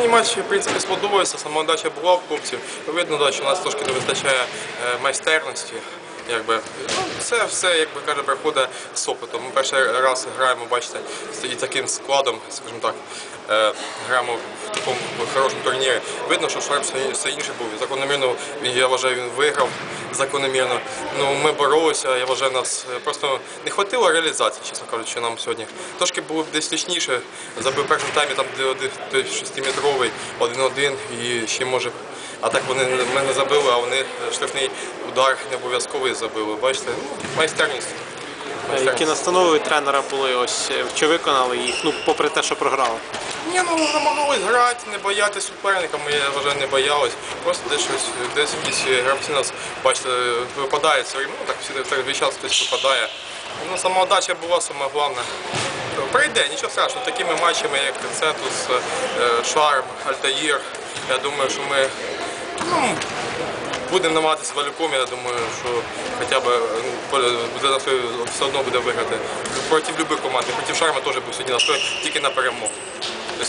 мені матч в принципі сподобався, самодача була в кубці. Видно, що у нас трошки не вистачає е, майстерності. Якби, ну, це все, як би каже, приходить з опитом. Ми перший раз граємо, бачите, і таким складом, скажімо так, е, граємо в такому хорошому турнірі. Видно, що Шрайб все- інше був. Закономірно, я вважаю, він виграв закономірно. Ну, ми боролися, я вважаю, нас е, просто не хватило реалізації, чесно кажучи, нам сьогодні. Трошки було б десь точніше, забив першому таймі там той шестиметровий, один-один і ще може. А так вони ми не забили, а вони штрафний удар не обов'язковий забили. Бачите, ну, майстерність. Які настанови від тренера були ось е, чи виконали їх, ну попри те, що програли? Ні, ну намагались грати, не боятися суперника, ми я вважаю, не боялись. Просто десь щось, десь якісь гравці нас, бачите, випадають все время, ну так всі так весь час хтось випадає. Ну, самоотдача була саме головне. Прийде, нічого страшного, такими матчами, як Цетус, е, Шарм, Альтаїр. Я думаю, що ми ну, будемо намагатися валюком, я думаю, що хоча б е, буде настрой, все одно буде виграти. Проти будь-якої команди. Проти Шарма теж був сьогодні настрой тільки на перемогу.